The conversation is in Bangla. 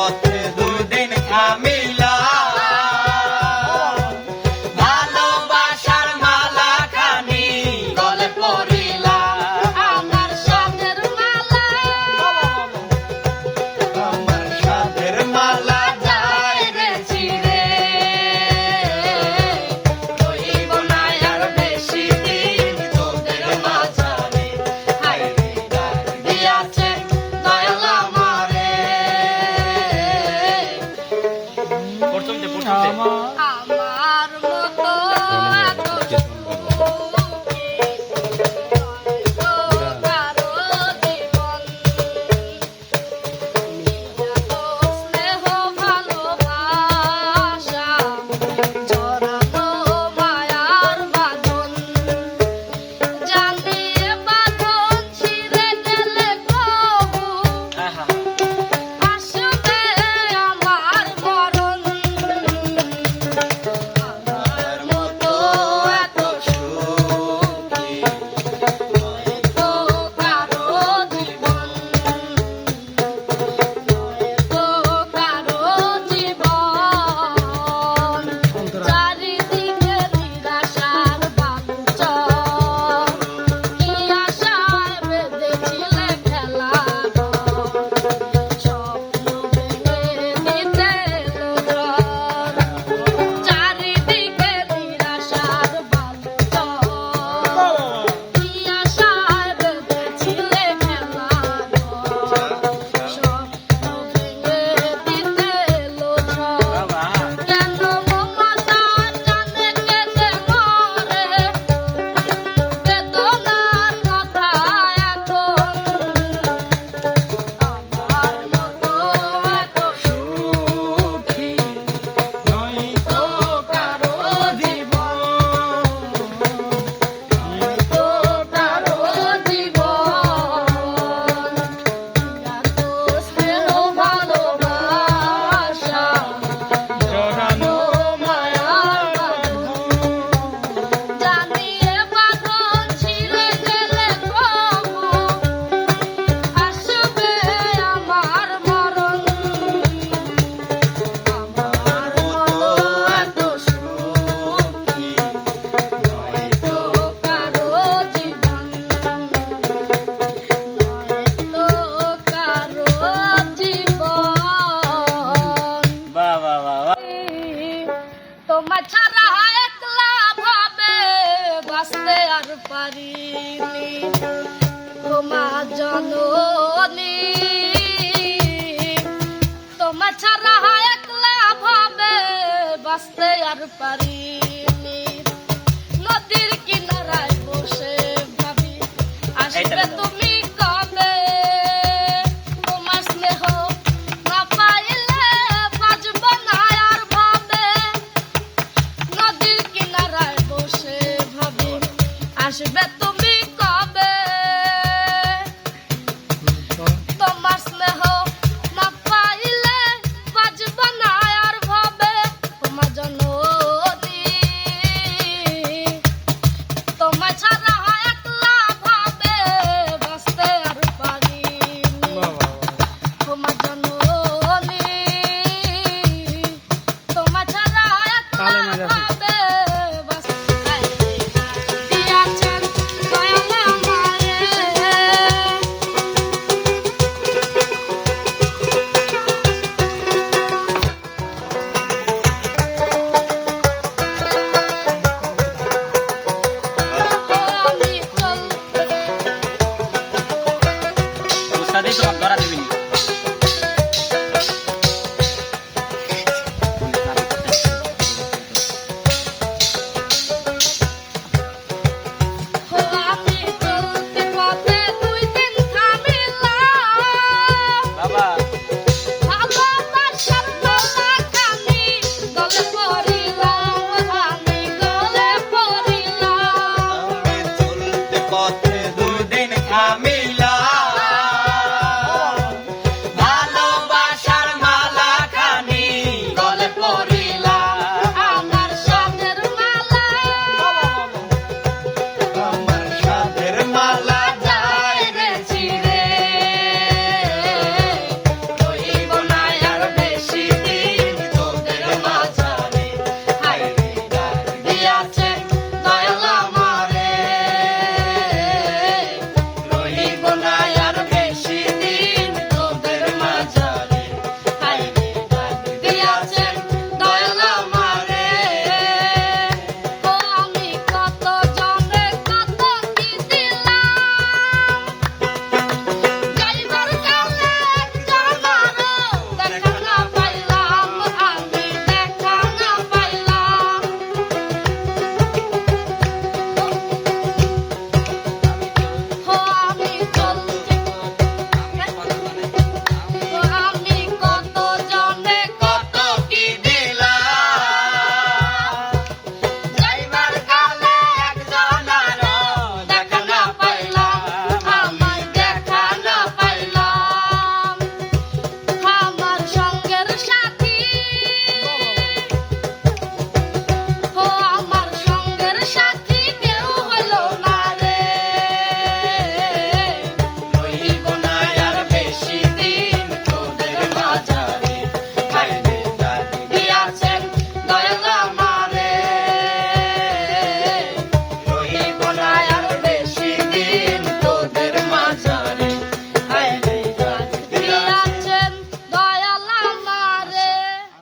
পথে দুদিন আমি বাঁচতে আর পারিনি। তোমার জননী। তোমার ছাড়া একলা ভাবে বাঁচতে আর পারিনি।